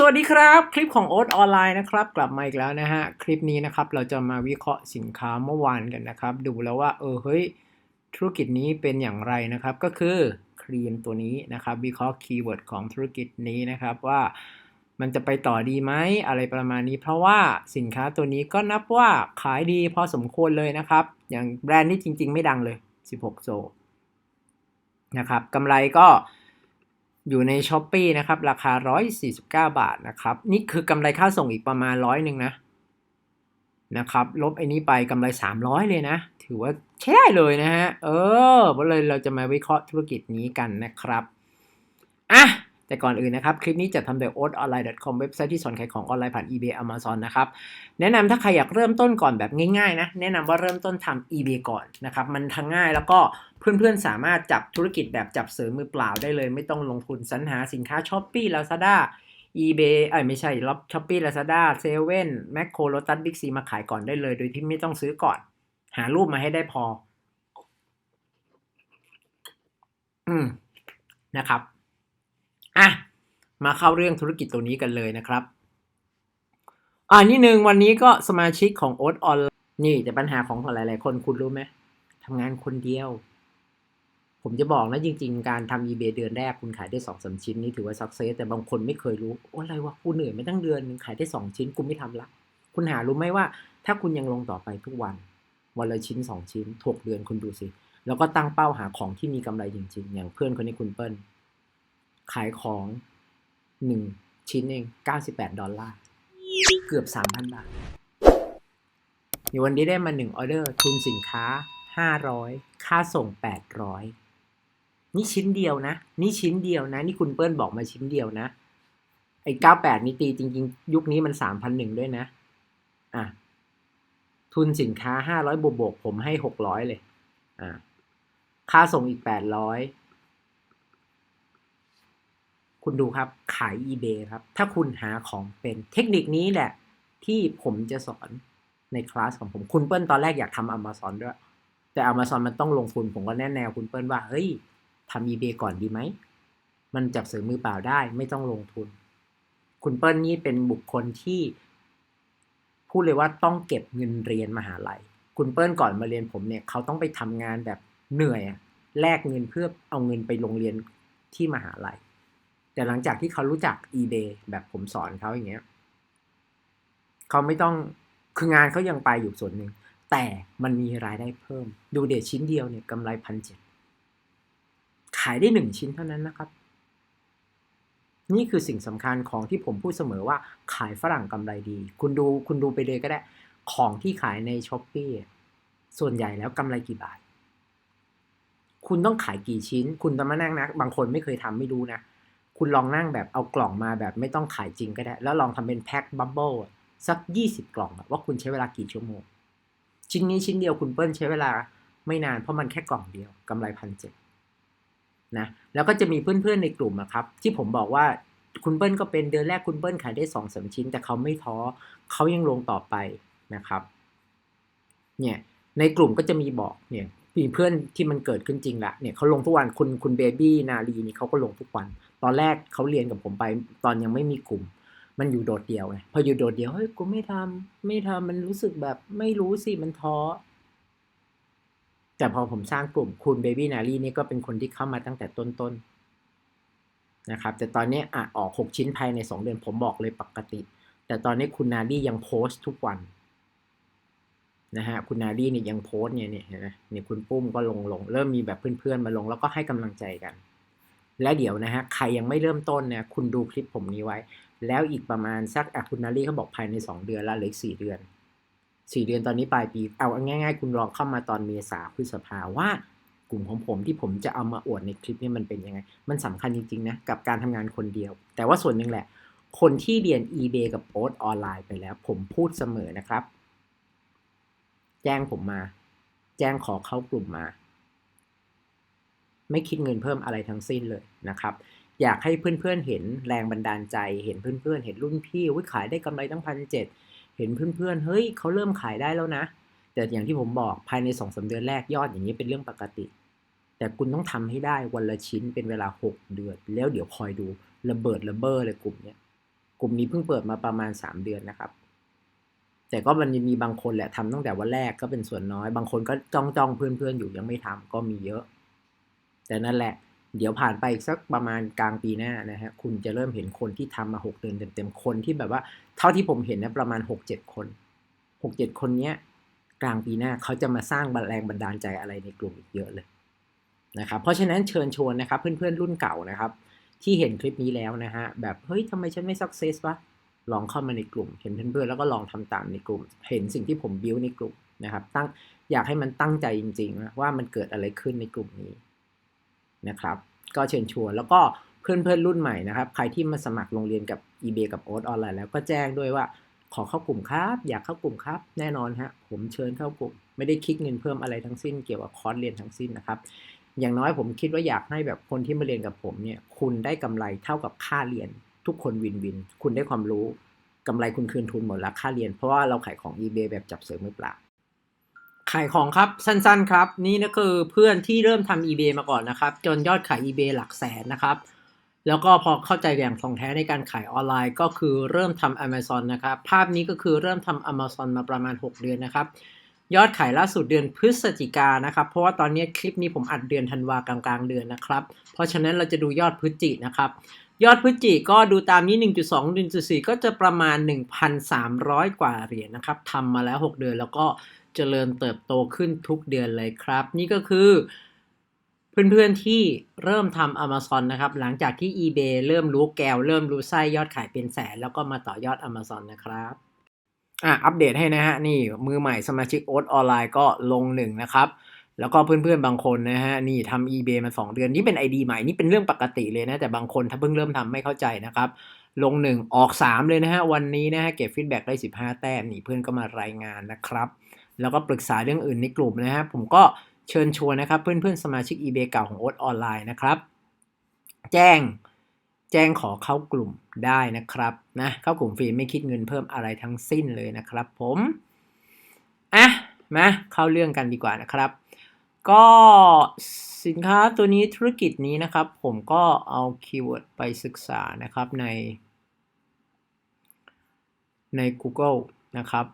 สวัสดีครับ คลิปของโอ๊ตออนไลน์นะครับ กลับมาอีกแล้วนะฮะ คลิปนี้นะครับเราจะมาวิเคราะห์สินค้าเมื่อวานกันนะครับ ดูแล้วว่าเออเฮ้ยธุรกิจนี้เป็นอย่างไรนะครับ ก็คือครีมตัวนี้นะครับ วิเคราะห์คีย์เวิร์ดของธุรกิจนี้นะครับว่ามันจะไปต่อดีไหมอะไรประมาณนี้ เพราะว่าสินค้าตัวนี้ก็นับว่าขายดีพอสมควรเลยนะครับ อย่างแบรนด์นี้จริง ๆ ไม่ดังเลย 16 โซนะครับกำไรก็ อยู่ใน s h อ p e e นะครับ ราคา 149 บาทนะครับ นี่คือกำไรค่าส่งอีกประมาณร้อยหนึ่งนะนะครับ ลบไอ้นี้ไปกำไร 300 เลยนะ ถือว่าใช้ได้เลยนะฮะ เออเลยเราจะมาวิเคราะห์ธุรกิจนี้กันนะครับ อะ แต่ก่อนอื่นนะครับ คลิปนี้จะทำโดย o a t o n l i n e c o m เว็บไซต์ที่สอนขายของออนไลน์ผ่าน eBay Amazon นะครับ แนะนำถ้าใครอยากเริ่มต้นก่อนแบบง่ายๆนะแนะนำว่าเริ่มต้นทำ eBay ก่อนนะครับ มันทั้งง่ายแล้วก็เพื่อนๆ สามารถจับธุรกิจแบบจับเสริมมือเปล่าได้เลย ไม่ต้องลงทุนสรรหาสินค้า s h อ p e e Lazada eBay เอ้ยไม่ใช่ล็อบช้อปปี้ Lazada เซเว่นแมคโครโลตัสบิ๊กซีมาขายก่อนได้เลย โดยที่ไม่ต้องซื้อก่อน หารูปมาให้ได้พอ อืมนะครับ อะมาเข้าเรื่องธุรกิจตัวนี้กันเลยนะครับ อ่านี่หนึ่งวันนี้ก็สมาชิกของโอ๊ตออนนี่แต่ปัญหาของหลาย ๆ คนคุณรู้ไหมทำงานคนเดียว ผมจะบอกนะจริง ๆ การทำ eBay เดือนแรกคุณขายได้สองสาชิ้นนี่ถือว่า success แต่บางคนไม่เคยรู้โอ้อะไรวะกูเหนื่อยไม่ตั้งเดือนนึงขายได้สองชิ้นกูไม่ทำละ คุณหารู้ไหมว่า ถ้าคุณยังลงต่อไปทุกวัน วันละชิ้นสองชิ้นถกเดือนคุณดูสิแล้วก็ตั้งเป้าหาของที่มีกำไรจริง ๆ อย่างเพื่อนคนนี้คุณเปิ้ล ขายของหนึ่งชิ้นเองเก้าสิบแปดดอลลาร์ เกือบสามพันบาทในวันนี้ได้มาหนึ่งออเดอร์ ทุนสินค้าห้าร้อยค่าส่งแปดร้อยนี่ชิ้นเดียวนะ นี่ชิ้นเดียวนะ นี่คุณเปิ้ลบอกมาชิ้นเดียวนะ ไอ้เก้าแปดนี่ตีจริง ๆ ยุคนี้มันสามพันหนึ่งด้วยนะ อะ ทุนสินค้าห้าร้อยบวกบวกผมให้หกร้อยเลย อ่าค่าส่งอีกแปดร้อย คุณดูครับขาย eBay ครับ ถ้าคุณหาของเป็นเทคนิคนี้แหละ ที่ผมจะสอนในคลาสของผมคุณเปิ้ลตอนแรกอยากทำ Amazon ด้วย แต่ Amazon มันต้องลงทุนผมก็แนะแนวคุณเปิ้ลว่า เฮ้ยทำ eBay ก่อนดีไหม มันจับเสือมือเปล่าได้ ไม่ต้องลงทุน คุณเปิ้ลนี่เป็นบุคคลที่ พูดเลยว่าต้องเก็บเงินเรียนมหาลัย คุณเปิ้ลก่อนมาเรียนผมเนี่ยเขาต้องไปทำงานแบบเหนื่อยแลกเงินเพื่อเอาเงินไปโรงเรียนที่มหาลัย แต่หลังจากที่เขารู้จัก eBay แบบผมสอนเขาอย่างเงี้ยเขาไม่ต้องคืองานเขายังไปอยู่ส่วนหนึ่ง แต่มันมีรายได้เพิ่ม ดูเดชชิ้นเดียวเนี่ยกำไรพันเจ็ดขายได้หนึ่งชิ้นเท่านั้นนะครับ นี่คือสิ่งสำคัญของที่ผมพูดเสมอว่าขายฝรั่งกำไรดี คุณดูคุณดูไปเลยก็ได้ ของที่ขายในช้อปปี้ส่วนใหญ่แล้วกำไรกี่บาท คุณต้องขายกี่ชิ้น คุณต้องมานั่งนะ บางคนไม่เคยทำไม่รู้นะ คุณลองนั่งแบบเอากล่องมาแบบไม่ต้องขายจริงก็ได้ แล้วลองทำเป็นแพ็คบับเบิลสักยี่สิบกล่องว่าคุณใช้เวลากี่ชั่วโมง ชิ้นนี้ชิ้นเดียวคุณเปิ้ลใช้เวลาไม่นานเพราะมันแค่กล่องเดียวกำไรพันเจ็ดนะแล้วก็จะมีเพื่อนๆในกลุ่มอะครับ ที่ผมบอกว่าคุณเปิ้ลก็เป็นเดือนแรกคุณเปิ้ลขายได้สองสามชิ้น แต่เขาไม่ท้อเขายังลงต่อไปนะครับเนี่ยในกลุ่มก็จะมีบอกเนี่ยมีเพื่อนที่มันเกิดขึ้นจริงละเนี่ยเขาลงทุกวันคุณคุณเบบี้นาลีนี่เขาก็ลงทุกวัน ตอนแรกเขาเรียนกับผมไป ตอนยังไม่มีกลุ่ม มันอยู่โดดเดี่ยวไงพออยู่โดดเดี่ยวเฮ้ยกูไม่ทำไม่ทำมันรู้สึกแบบไม่รู้สิมันท้อแต่พอผมสร้างกลุ่มคุณเบบี้นารีนี่ก็เป็นคนที่เข้ามาตั้งแต่ต้นๆนะครับ แต่ตอนนี้อะออกหกชิ้นภายในสองเดือนผมบอกเลยปกติ แต่ตอนนี้คุณนารียังโพสต์ทุกวันนะฮะคุณนารีเนี่ยยังโพสต์เนี่ยเนี่ยเห็นไหมเนี่ยคุณปุ้มก็ลงลงเริ่มมีแบบเพื่อนๆมาลงแล้วก็ให้กำลังใจกัน และเดี๋ยวนะฮะใครยังไม่เริ่มต้นเนี่ยคุณดูคลิปผมนี้ไว้ แล้วอีกประมาณสักอะคุณนารีเขาบอกภายใน 2 เดือนล้วเหลือสี่เดือน4เดือนตอนนี้ปลายปี เอาง่าย ๆ คุณลองเข้ามาตอนเมษาพฤษภาว่ากลุ่มของผมที่ผมจะเอามาอวดในคลิปนี้มันเป็นยังไง มันสำคัญจริงๆนะกับการทำงานคนเดียว แต่ว่าส่วนหนึ่งแหละ คนที่เรียน eBay กับโอ๊ตออนไลน์ไปแล้ว ผมพูดเสมอนะครับ แจ้งผมมา แจ้งขอเข้ากลุ่มมา ไม่คิดเงินเพิ่มอะไรทั้งสิ้นเลยนะครับ อยากให้เพื่อนๆเห็นแรงบันดาลใจ เห็นเพื่อนๆ เห็นรุ่นพี่วิขายได้กำไรตั้งพันเจ็ดเห็นเพื่อนๆ เฮ้ยเขาเริ่มขายได้แล้วนะ แต่อย่างที่ผมบอกภายในสองสาเดือนแรกยอดอย่างนี้เป็นเรื่องปกติ แต่คุณต้องทำให้ได้วันละชิ้นเป็นเวลาหกเดือน แล้วเดี๋ยวคอยดูระเบิดระเบ้อเลยกลุ่มเนี้ยกลุ่มนี้เพิ่งเปิดมาประมาณ 3 เดือนนะครับ แต่ก็มันมีบางคนแหละทำตั้งแต่วันแรกก็เป็นส่วนน้อย บางคนก็จ้องจ้องเพื่อนๆอยู่ยังไม่ทำก็มีเยอะ แต่นั่นแหละ เดี๋ยวผ่านไปอีกสักประมาณกลางปีหน้านะฮะคุณจะเริ่มเห็นคนที่ทำมาหกเดือนเต็มๆคนที่แบบว่า เท่าที่ผมเห็นนะประมาณหกเจ็ดคนหกเจ็ดคนเนี้ยกลางปีหน้าเขาจะมาสร้างแรงบันดาลใจอะไรในกลุ่มอีกเยอะเลยนะครับเพราะฉะนั้นเชิญชวนนะครับ เพื่อนๆรุ่นเก่านะครับ ที่เห็นคลิปนี้แล้วนะฮะแบบเฮ้ยทำไมฉันไม่สักเซสวะลองเข้ามาในกลุ่ม เห็นเพื่อนๆแล้วก็ลองทำตามในกลุ่ม เห็นสิ่งที่ผมบิวในกลุ่มนะครับ ตั้งอยากให้มันตั้งใจจริงๆนะว่ามันเกิดอะไรขึ้นในกลุ่มนี้ นะครับ ก็เชิญชวน แล้วก็เพื่อนๆรุ่นใหม่นะครับ ใครที่มาสมัครโรงเรียนกับ eBay กับโอ๊ตออนไลน์แล้วก็แจ้งด้วยว่าขอเข้ากลุ่มครับ อยากเข้ากลุ่มครับ แน่นอนฮะผมเชิญเข้ากลุ่ม ไม่ได้คิดเงินเพิ่มอะไรทั้งสิ้นเกี่ยวกับคอร์สเรียนทั้งสิ้นนะครับ อย่างน้อยผมคิดว่าอยากให้แบบคนที่มาเรียนกับผมเนี่ยคุณได้กำไรเท่ากับค่าเรียน ทุกคนวินวิน คุณได้ความรู้กำไรคุณคืนทุนหมดแล้วค่าเรียน เพราะว่าเราขายของ eBay แบบจับเสริมมือเปล่า ขายของครับสั้นๆครับ นี่นะคือเพื่อนที่เริ่มทำ eBay มาก่อนนะครับ จนยอดขาย eBay หลักแสนนะครับ แล้วก็พอเข้าใจอย่างท่องแท้ในการขายออนไลน์ ก็คือเริ่มทำ Amazon นะครับ ภาพนี้ก็คือเริ่มทำ Amazon มาประมาณ 6 เดือนนะครับ ยอดขายล่าสุดเดือนพฤศจิกานนะครับ เพราะว่าตอนนี้คลิปนี้ผมอัดเดือนธันวากลางๆเดือนนะครับ เพราะฉะนั้นเราจะดูยอดพฤศจินะครับยอดพฤศจิก็ดูตามนี้ 1.2 1.4 ก็จะประมาณ 1,300 กว่าเหรียญนะครับทำมาแล้ว 6 เดือนแล้วก็ เจริญเติบโตขึ้นทุกเดือนเลยครับ นี่ก็คือเพื่อนๆที่เริ่มทำ Amazon นะครับ หลังจากที่ eBay เริ่มรู้แกว เริ่มรู้ไส้ยอดขายเป็นแสน แล้วก็มาต่อยอด Amazon นะครับอะอัปเดตให้นะฮะ นี่มือใหม่สมาชิกโอ๊ตออนไลน์ก็ลงหนึ่งนะครับ แล้วก็เพื่อนๆบางคนนะฮะ นี่ทำ eBay มา 2 เดือน นี่เป็น ID ใหม่ นี่เป็นเรื่องปกติเลยนะ แต่บางคนถ้าเพิ่งเริ่มทำไม่เข้าใจนะครับ ลงหนึ่งออก 3 เลยนะฮะ วันนี้นะฮะ เก็บฟีดแบ็กได้ 15 แต้มนี่เพื่อนก็มารายงานนะครับ แล้วก็ปรึกษาเรื่องอื่นในกลุ่มนะฮะผมก็เชิญชวนนะครับเพื่อนๆสมาชิก eBay เก่าของโอ๊ตออนไลน์นะครับ แจ้งแจ้งขอเข้ากลุ่มได้นะครับนะเข้ากลุ่มฟรีไม่คิดเงินเพิ่มอะไรทั้งสิ้นเลยนะครับ ผมอะมาเข้าเรื่องกันดีกว่านะครับ ก็สินค้าตัวนี้ธุรกิจนี้นะครับ ผมก็เอาคีย์เวิร์ดไปศึกษานะครับในใน Google นะครับ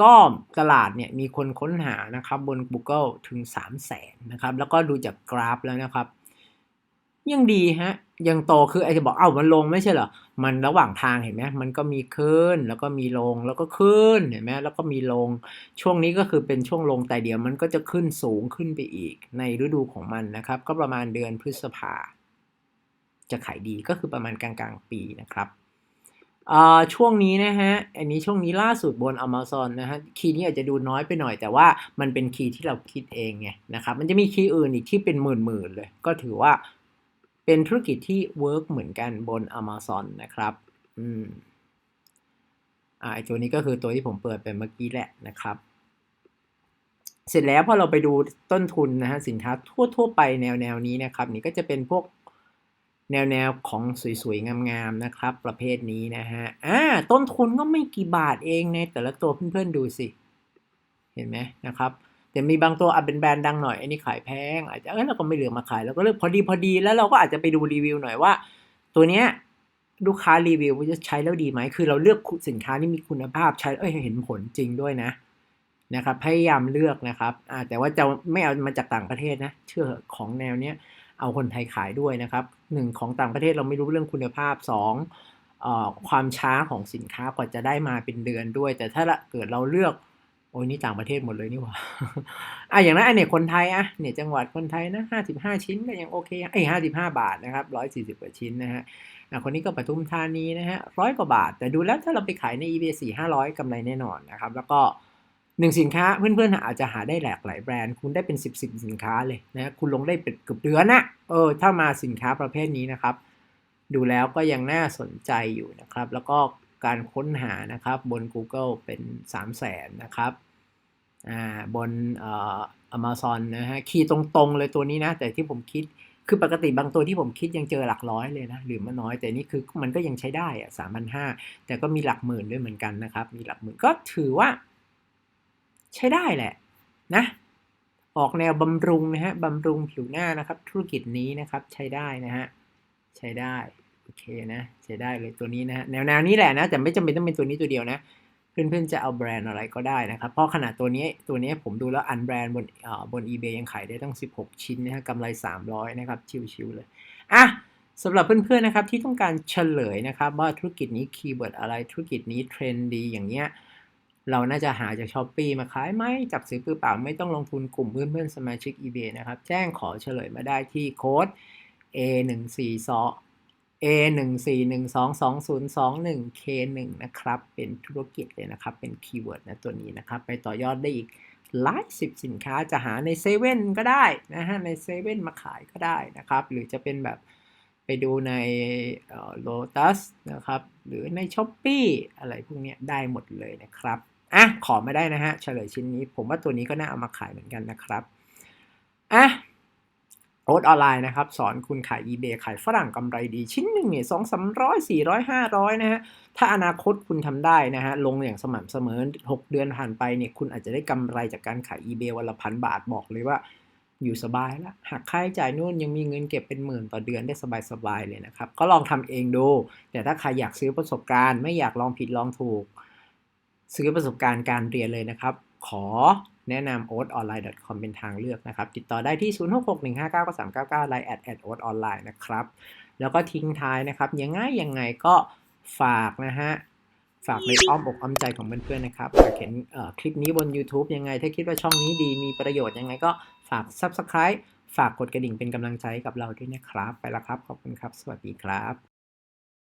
ก็ตลาดเนี่ยมีคนค้นหานะครับบน Google ถึง 3 0 0แสนนะครับ แล้วก็ดูจากกราฟแล้วนะครับ ยังดีฮะ ยังโตคือไอจะบอกเอ้ามันลงไม่ใช่เหรอ มันระหว่างทางเห็นไหมมันก็มีขึ้น แล้วก็มีลงแล้วก็ขึ้นเห็นไหมแล้วก็มีลงช่วงนี้ก็คือเป็นช่วงลงแต่เดี๋ยวมันก็จะขึ้นสูงขึ้นไปอีก ในฤดูของมันนะครับ ก็ประมาณเดือนพฤษภาจะขายดีก็คือประมาณกลางๆปีนะครับ ช่วงนี้นะฮะ อันนี้ช่วงนี้ล่าสุดบน Amazon นะฮะ คีย์นี้อาจจะดูน้อยไปหน่อย แต่ว่ามันเป็นคีย์ที่เราคิดเองไงนะครับ มันจะมีคีย์อื่นอีกที่เป็นหมื่นๆเลย ก็ถือว่าเป็นธุรกิจที่เวิร์กเหมือนกันบน Amazon นะครับ อืม อ่าไอตัวนี้ก็คือตัวที่ผมเปิดไปเมื่อกี้แหละนะครับ เสร็จแล้วพอเราไปดูต้นทุนนะฮะสินค้าทั่ว ๆ ไปแนวแนวนี้นะครับ นี่ก็จะเป็นพวก แนวแนวของสวยๆ งามๆ นะครับ ประเภทนี้นะฮะ อ่า ต้นทุนก็ไม่กี่บาทเองในแต่ละตัวเพื่อนๆ ดูสิ เห็นไหมนะครับ แต่มีบางตัวอาจเป็นแบรนด์ดังหน่อย อันนี้ขายแพง อาจจะเออเราก็ไม่เหลือมาขายเราก็เลือกพอดีพอดี แล้วเราก็อาจจะไปดูรีวิวหน่อยว่า ตัวเนี้ยลูกค้ารีวิวว่าจะใช้แล้วดีไหม คือเราเลือกสินค้าที่มีคุณภาพใช้ เอ้ย เห็นผลจริงด้วยนะ นะครับ พยายามเลือกนะครับ อ่า แต่ว่าจะไม่เอามาจากต่างประเทศนะ เชื่อของแนวเนี้ย เอาคนไทยขายด้วยนะครับหนึ่งของต่างประเทศเราไม่รู้เรื่องคุณภาพสองเอ่อความช้าของสินค้ากว่าจะได้มาเป็นเดือนด้วย แต่ถ้าเกิดเราเลือกโอ้ยนี่ต่างประเทศหมดเลยนี่หว่าอะอย่างนั้นอันเนี้ยคนไทยอะเนี่ยจังหวัดคนไทยนะห้าสิบห้าชิ้นก็ยังโอเคไอห้าสิบห้าบาทนะครับร้อยสี่สิบกว่าชิ้นนะฮะอะคนนี้ก็ปทุมธานีนะฮะร้อยกว่าบาท แต่ดูแล้วถ้าเราไปขายใน eBay สี่ห้าร้อยกำไรแน่นอนนะครับ แล้วก็ หนึ่งสินค้าเพื่อนๆอาจจะหาได้หลากหลายแบรนด์ คุณได้เป็นสิบสิบสินค้าเลยนะคุณลงได้เป็นเกือบเดือนนะเออถ้ามาสินค้าประเภทนี้นะครับ ดูแล้วก็ยังน่าสนใจอยู่นะครับ แล้วก็การค้นหานะครับบน Google เป็น 3 0 0แสนนะครับอ่าบนเอ่อ Amazon นะฮะคีย์ตรงๆเลยตัวนี้นะ แต่ที่ผมคิดคือปกติบางตัวที่ผมคิดยังเจอหลักร้อยเลยนะหรือมันน้อยแต่นี่คือมันก็ยังใช้ได้อะสามพันห้าแต่ก็มีหลักหมื่นด้วยเหมือนกันนะครับ มีหลักหมื่นก็ถือว่า ใช้ได้แหละนะ ออกแนวบำรุงนะฮะบำรุงผิวหน้านะครับ ธุรกิจนี้นะครับใช้ได้นะฮะใช้ได้โอเคนะใช้ได้เลยตัวนี้นะแนวแนวนี้แหละนะแต่ไม่จำเป็นต้องเป็นตัวนี้ตัวเดียวนะเพื่อนๆจะเอาแบรนด์อะไรก็ได้นะครับ เพราะขนาดตัวนี้ตัวนี้ผมดูแล้วอันแบรนด์บนเอ่อบน eBay ยังขายได้ตั้ง 16 ชิ้นนะฮะกำไร 300 นะครับ ชิวๆเลยอะสำหรับเพื่อนๆนะครับที่ต้องการเฉลยนะครับว่าธุรกิจนี้คีย์เวิร์ดอะไรธุรกิจนี้เทรนด์ดีอย่างเงี้ย เราน่าจะหาจากช้อปปีมาขายไหมจับซื้อปือเปล่าไม่ต้องลงทุนกลุ่มเพื่อนๆสมาชิก eBay นะครับ แจ้งขอเฉลยมาได้ที่โค้ด A 1 4 2 A 1 4 1 2 2 0 2 1 K 1นะครับ เป็นธุรกิจเลยนะครับ เป็นคีย์เวิร์ดนะตัวนี้นะครับ ไปต่อยอดได้อีกหลายสิบสินค้าจะหาในเซเว่นก็ได้นะฮะ ในเซเว่นมาขายก็ได้นะครับ หรือจะเป็นแบบไปดูในโลตัสนะครับ หรือในช้อปปีอะไรพวกนี้ได้หมดเลยนะครับ อะขอไม่ได้นะฮะเฉลยชิ้นนี้ ผมว่าตัวนี้ก็น่าเอามาขายเหมือนกันนะครับอะโอ๊ตออนไลน์นะครับ สอนคุณขาย eBay ขายฝรั่งกำไรดีชิ้นหนึ่งเนี่ยสองสามร้อยสี่ร้อยห้าร้อยนะฮะ ถ้าอนาคตคุณทำได้นะฮะ ลงอย่างสม่ำเสมอ 6 เดือนผ่านไปเนี่ย คุณอาจจะได้กำไรจากการขาย eBay วันละพันบาทบอกเลยว่า อยู่สบายแล้วหักค่าใช้จ่ายนู่นยังมีเงินเก็บเป็นหมื่นต่อเดือนได้สบายๆเลยนะครับ ก็ลองทำเองดู แต่ถ้าใครอยากซื้อประสบการณ์ ไม่อยากลองผิดลองถูก ซื้อประสบการณ์การเรียนเลยนะครับ ขอแนะนำ o a t o n l i n e c o m เป็นทางเลือกนะครับ ติดต่อได้ที่ 0661599399 Line at at o a t online นะครับ แล้วก็ทิ้งท้ายนะครับ ยังไงยังไงก็ฝากนะฮะ ฝากในอ้อมอกอ้อมใจของเพื่อนๆนะครับอยากเห็นคลิปนี้บน YouTube ยังไง ถ้าคิดว่าช่องนี้ดีมีประโยชน์ยังไงก็ฝาก Subscribe ฝากกดกระดิ่งเป็นกำลังใจกับเราด้วยนะครับ ไปแล้วครับ ขอบคุณครับ สวัสดีครับ